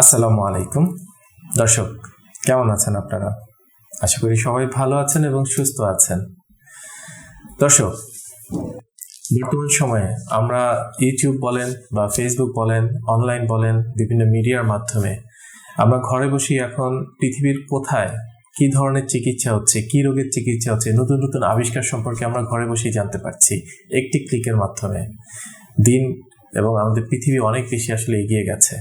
আসসালামু আলাইকুম। দর্শক, কেমন আছেন আপনারা? আশা করি সবাই ভালো আছেন এবং সুস্থ আছেন। দর্শক, বর্তমান সময়ে আমরা ইউটিউব বলেন বা ফেসবুক বলেন অনলাইন বলেন, বিভিন্ন মিডিয়ার মাধ্যমে আমরা ঘরে বসে এখন পৃথিবীর কোথায় কি ধরনের চিকিৎসা হচ্ছে, কি রোগের চিকিৎসা হচ্ছে, নতুন নতুন আবিষ্কার সম্পর্কে আমরা ঘরে বসেই জানতে পারছি একটি ক্লিকের মাধ্যমে। দিন এবং আমাদের পৃথিবী অনেক বেশি আসলে এগিয়ে গেছে।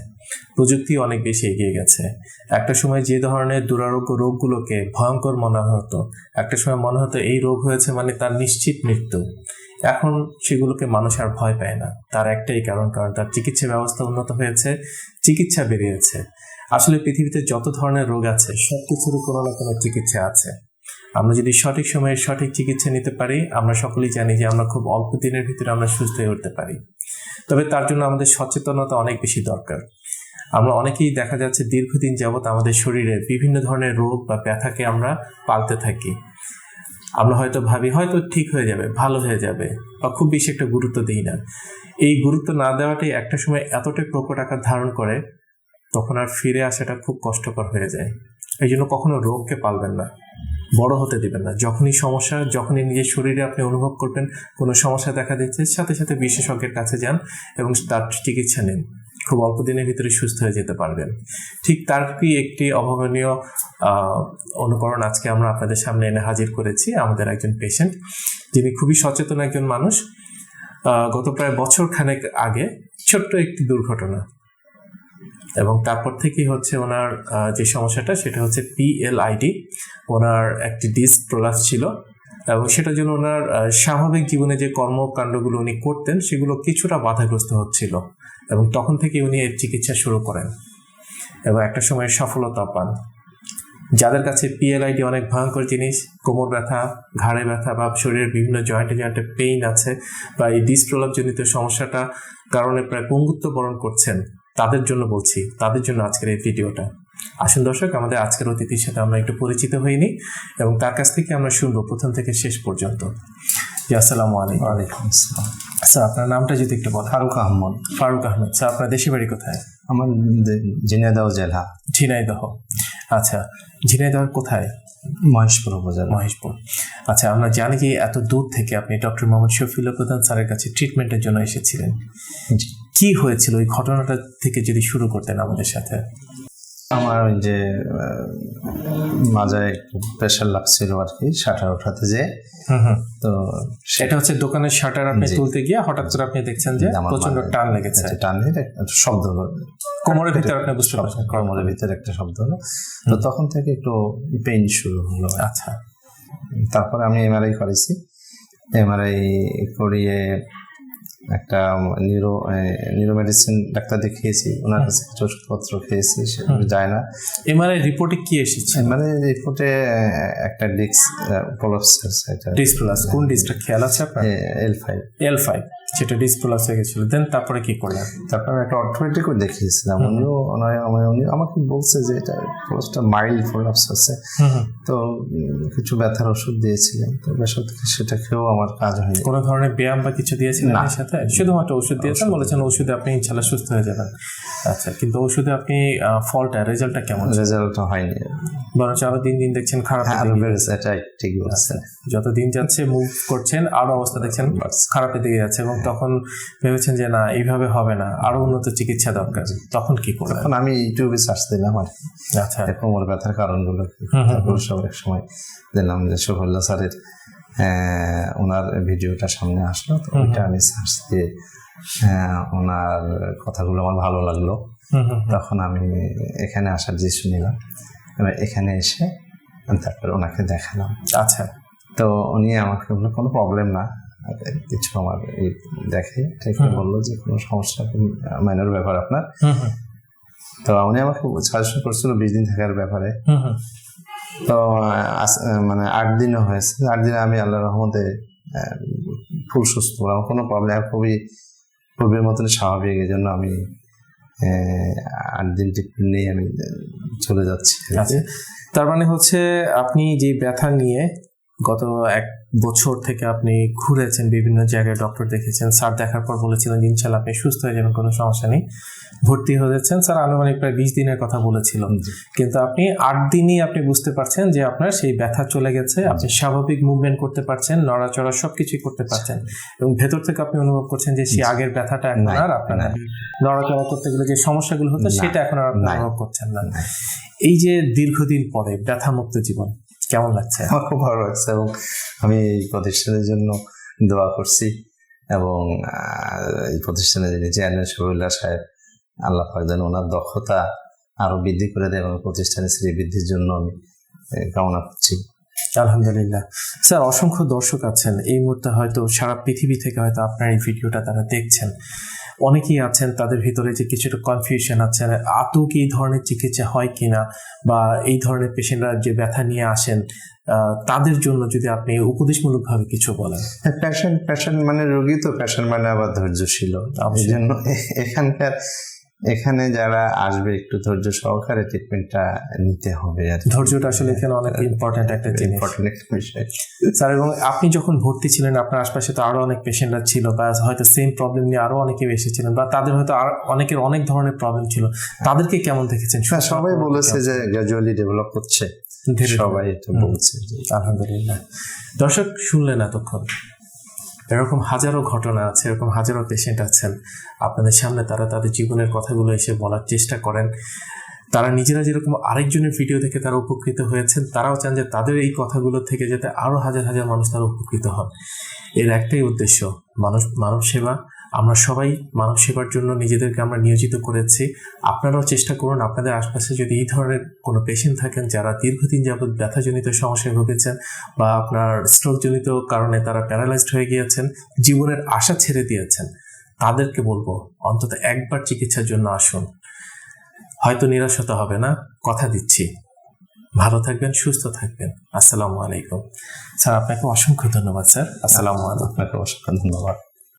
প্রযুক্তি অনেক বেশি এগিয়ে গেছে। একটা সময় যে ধরনের দুরারোগ্য রোগগুলোকে ভয়ঙ্কর মনে হতো, একটা সময় মনে হতো এই রোগ হয়েছে মানে তার নিশ্চিত মৃত্যু। এখন সেগুলোকে মানুষ আর ভয় পায় না। তার একটাই কারণ কারণ তার চিকিৎসা ব্যবস্থা উন্নত হয়েছে, চিকিৎসা বেরিয়েছে। আসলে পৃথিবীতে যত ধরনের রোগ আছে সব কিছুরই কোনো না কোনো চিকিৎসা আছে। আমরা যদি সঠিক সময়ে সঠিক চিকিৎসা নিতে পারি, আমরা সকলেই জানি যে আমরা খুব অল্প দিনের ভিতরে আমরা সুস্থ হয়ে উঠতে পারি। তবে তার জন্য আমাদের সচেতনতা অনেক বেশি দরকার। আমরা অনেকেই দেখা যাচ্ছে দীর্ঘদিন যাবৎ আমাদের শরীরে বিভিন্ন ধরনের রোগ বা ব্যথাকে আমরা পালতে থাকি। আমরা হয়তো ভাবি, হয়তো ঠিক হয়ে যাবে, ভালো হয়ে যাবে বা খুব বেশি একটা গুরুত্ব দিই না। এই গুরুত্ব না দেওয়াটাই একটা সময় এতটাই প্রকট আকার ধারণ করে, তখন আর ফিরে আসাটা খুব কষ্টকর হয়ে যায়। এই জন্য কখনো রোগকে পালবেন না, বড় হতে দেবেন না। যখনই সমস্যা, যখনই নিজের শরীরে আপনি অনুভব করবেন, কোনো সমস্যা দেখা দিচ্ছে, সাথে সাথে বিশেষজ্ঞের কাছে যান এবং তার চিকিৎসা নিন। খুব অল্প দিনের ভিতরে সুস্থ হয়ে যেতে পারবেন। ঠিক তার কি একটি অভাবনীয় অনুকরণ আজকে আমরা আপনাদের সামনে এনে হাজির করেছি আমাদের একজন পেশেন্ট যিনি খুবই সচেতন একজন মানুষ। গত প্রায় বছর খানেক আগে ছোট্ট একটি দুর্ঘটনা। এবং তারপর থেকেই হচ্ছে ওনার যে সমস্যাটা সেটা হচ্ছে পিএলআইডি ওনার একটি ডিস্ক প্রলাপস ছিল। এবং সেটার জন্য ওনার স্বাভাবিক জীবনে যে কর্মকাণ্ডগুলো উনি করতেন সেগুলো কিছুটা বাধাগ্রস্ত হচ্ছিল। এবং তখন থেকে উনি এর চিকিৎসা শুরু করেন এবং একটা সময় সফলতা পান। যাদের কাছে পিএলআইডি অনেক ভয়ঙ্কর জিনিস, কোমর ব্যথা, ঘাড়ে ব্যথা বা শরীরের বিভিন্ন জয়েন্টে জয়েন্টে পেইন আছে বা এই ডিসপ্রলাপজনিত সমস্যাটা কারণে প্রায় পঙ্গুত্ব বরণ করছেন, তাদের জন্য বলছি, তাদের জন্য আজকের এই ভিডিওটা। আসুন দর্শক, আমাদের আজকের অতিথির সাথে আমরা একটু পরিচিত হইনি এবং তার কাছ থেকে আমরা শুনব প্রথম থেকে শেষ পর্যন্ত। আসসালামু আলাইকুম। ওয়ালাইকুম আসসালাম। স্যার আপনার নামটা যদি একটু বলেন। ফারুক আহমদ। ফারুক আহমেদ। স্যার আপনার দেশি বাড়ি কোথায়? আমার জিনেদাও জেলা। ঝিনাইদহ। আচ্ছা ঝিনাইদহ কোথায়? মহেশপুর উপজেলা। মহেশপুর। আচ্ছা আমরা জানি যে এত দূর থেকে আপনি ডক্টর মোহাম্মদ শফিউল্লাহ প্রধান স্যারের কাছে ট্রিটমেন্টের জন্য এসেছিলেন। কি হয়েছিল? ওই ঘটনাটা থেকে যদি শুরু করতেন আমাদের সাথে। আমার ওই যে মাজায় একটু প্রেশার লাগছিল আর কি শাটার ওঠাতে যে। হুম হুম। তো সেটা হচ্ছে দোকানের শাটার আপনি তুলতে গিয়ে হঠাৎ করে আপনি দেখছেন যে প্রচণ্ড টান লেগেছে। একটা শব্দ হলো। কোমরের ভিতরে আপনি বুঝতে পারছেন। কর্মরের ভিতরে একটা শব্দ হলো। তো তখন থেকে একটু পেইন শুরু হলো। আচ্ছা। তারপরে আমি এমআরআই করেছি। এমআরআই করিয়ে একটা নিউরো নিউরো মেডিসিন ডাক্তার দেখিয়েছি ওনার কাছে কিছু ওষুধপত্র খেয়েছি সেগুলো যায় না। এমআরআই রিপোর্টে কি এসেছে? মানে রিপোর্টে একটা ডিস্ক প্রলাপস আছে এটা। ডিসপ্লাস কোন ডিস্কটা খেয়াল আছে আপনার? এল ফাইভ এল ফাইভ সেটা ডিসপ্লাস হয়ে গেছিল। দেন তারপরে কি করলেন তারপর একটা অর্থোপেডিকও দেখিয়েছিলাম। উনিও উনি আমাকে বলছে যে এটা প্রলাপসটা মাইল্ড প্রলাপস আছে তো কিছু ব্যথার ওষুধ দিয়েছিলেন। তো ওষুধ সেটা খেয়েও আমার কাজ হয়নি। কোনো ধরনের ব্যায়াম বা কিছু দিয়েছিলেন না। সাথে? শুধুমাত্র ওষুধ দিয়েছেন বলেছেন ওষুধে আপনি ইনশাল্লাহ সুস্থ হয়ে যাবেন। আচ্ছা কিন্তু ওষুধে আপনি ফলটা রেজাল্টটা কেমন রেজাল্ট হয়নি। বরঞ্চ আরও দিন দিন দেখছেন খারাপ হ্যাঁ আরও বেড়েছে এটাই ঠিক বলছে যত দিন যাচ্ছে মুভ করছেন আরও অবস্থা দেখছেন খারাপের দিকে যাচ্ছে এবং তখন ভেবেছেন যে না এইভাবে হবে না আরও উন্নত চিকিৎসা দরকার। তখন কি করলেন? তখন আমি ইউটিউবে সার্চ দিলাম আর। আচ্ছা। কোমর ব্যথার কারণগুলো সব এক সময় দিলাম যে শফল্লা স্যারের ওনার ভিডিওটা সামনে আসলো। তো ওইটা আমি সার্চ দিয়ে ওনার কথাগুলো আমার ভালো লাগল। তখন আমি এখানে আসার যে শুনিলাম এবার এখানে এসে আমি তারপর ওনাকে দেখালাম। আচ্ছা। তো উনি আমাকে বলল কোনো প্রবলেম না। কিছু আমার দেখে ঠিক বলল যে কোনো সমস্যা মাইনর ব্যাপার আপনার? তো উনি আমাকে সাজেশন করছিল বিশ দিন থাকার ব্যাপারে। তো মানে আট দিনও হয়েছে। আট দিনে আমি আল্লাহ রহমতে ফুল সুস্থ। আমার কোনো প্রবলেম খুবই পূর্বের মতন স্বাভাবিক। এই জন্য আমি আট দিন ট্রিটমেন্ট নিয়ে আমি চলে যাচ্ছি। আচ্ছা। তার মানে হচ্ছে আপনি যে ব্যথা নিয়ে গত এক বছর থেকে আপনি ঘুরেছেন বিভিন্ন জায়গায় ডক্টর দেখেছেন স্যার দেখার পর বলেছিলেন যে ইনশাল্লাহ আপনি সুস্থ হয়ে যাবেন কোনো সমস্যা নেই। ভর্তি হয়েছেন। স্যার আনুমানিক প্রায় বিশ দিনের কথা বলেছিল। কিন্তু আপনি আট দিনই আপনি বুঝতে পারছেন যে আপনার সেই ব্যথা চলে গেছে। আপনি স্বাভাবিক মুভমেন্ট করতে পারছেন নড়াচড়া সবকিছুই করতে পারছেন। এবং ভেতর থেকে আপনি অনুভব করছেন যে সেই আগের ব্যথাটা এখন আর আপনার নড়াচড়া করতে গেলে যে সমস্যাগুলো হতো সেটা এখন আর আপনি অনুভব করছেন না। এই যে দীর্ঘদিন পরে ব্যথামুক্ত জীবন কেমন লাগছে? আমার খুব ভালো লাগছে এবং আমি এই প্রতিষ্ঠানের জন্য দোয়া করছি এবং এই প্রতিষ্ঠানে যিনি চেয়ারম্যান শহীদুল্লাহ সাহেব আল্লাহ পাক যেন ওনার দক্ষতা আরও বৃদ্ধি করে দেয় এবং প্রতিষ্ঠানের শ্রী বৃদ্ধির জন্য আমি কামনা করছি। আলহামদুলিল্লাহ। স্যার অসংখ্য দর্শক আছেন। এই মুহূর্তে হয়তো সারা পৃথিবী থেকে হয়তো আপনার এই ভিডিওটা তারা দেখছেন। অনেকেই আছেন তাদের ভিতরে যে কিছুটা কনফিউশন আছে আদৌ কি এই ধরনের চিকিৎসা হয় কিনা বা এই ধরনের পেশেন্টরা যে ব্যথা নিয়ে আসেন তাদের জন্য যদি আপনি উপদেশমূলকভাবে কিছু বলেন প্যাশন প্যাশন মানে রোগী তো প্যাশন মানে আবার ধৈর্যশীল এই। জন্য এখানকার এখানে যারা আসবে একটু ধৈর্য সহকারে ট্রিটমেন্টটা নিতে হবে আর ধৈর্যটা আসলে এখানে অনেক ইম্পর্ট্যান্ট একটা জিনিস। Important একটা বিষয়। স্যার এবং আপনি যখন ভর্তি ছিলেন আপনার আশপাশে তো আরও অনেক পেশেন্টরা ছিল বা হয়তো সেম প্রবলেম নিয়ে আরও অনেকে এসেছিলেন বা তাদের হয়তো আর অনেকের অনেক ধরনের প্রবলেম ছিল। তাদেরকে কেমন দেখেছেন? হ্যাঁ, সবাই বলেছে যে গ্রাজুয়ালি ডেভেলপ হচ্ছে। সবাই এটা বলছে। আলহামদুলিল্লাহ। দর্শক শুনলেন এতক্ষণ। এরকম হাজারো ঘটনা আছে, এরকম হাজারো পেশেন্ট আছেন। আপনাদের সামনে তারা তাদের জীবনের কথাগুলো এসে বলার চেষ্টা করেন। তারা নিজেরা যেরকম আরেকজনের ভিডিও দেখে তারা উপকৃত হয়েছেন, তারাও চান যে তাদের এই কথাগুলো থেকে যাতে আরও হাজার হাজার মানুষ তারা উপকৃত হন। এর একটাই উদ্দেশ্য, মানুষ, মানব সেবা আমরা সবাই মানব সেবার জন্য নিজেদেরকে আমরা নিয়োজিত করেছি। আপনারাও চেষ্টা করুন, আপনাদের আশপাশে যদি এই ধরনের কোনো পেশেন্ট থাকেন যারা দীর্ঘদিন যাবৎ ব্যথাজনিত সমস্যায় ভুগেছেন বা আপনার স্ট্রোকজনিত কারণে তারা প্যারালাইজড হয়ে গিয়েছেন, জীবনের আশা ছেড়ে দিয়েছেন, তাদেরকে বলব, অন্তত একবার চিকিৎসার জন্য আসুন। হয়তো নিরাশ হতে হবে না, কথা দিচ্ছি। ভালো থাকবেন, সুস্থ থাকবেন। আসসালামু আলাইকুম। স্যার, আপনাকে অসংখ্য ধন্যবাদ, স্যার। আসসালামু আলাইকুম। আপনাকে অসংখ্য ধন্যবাদ।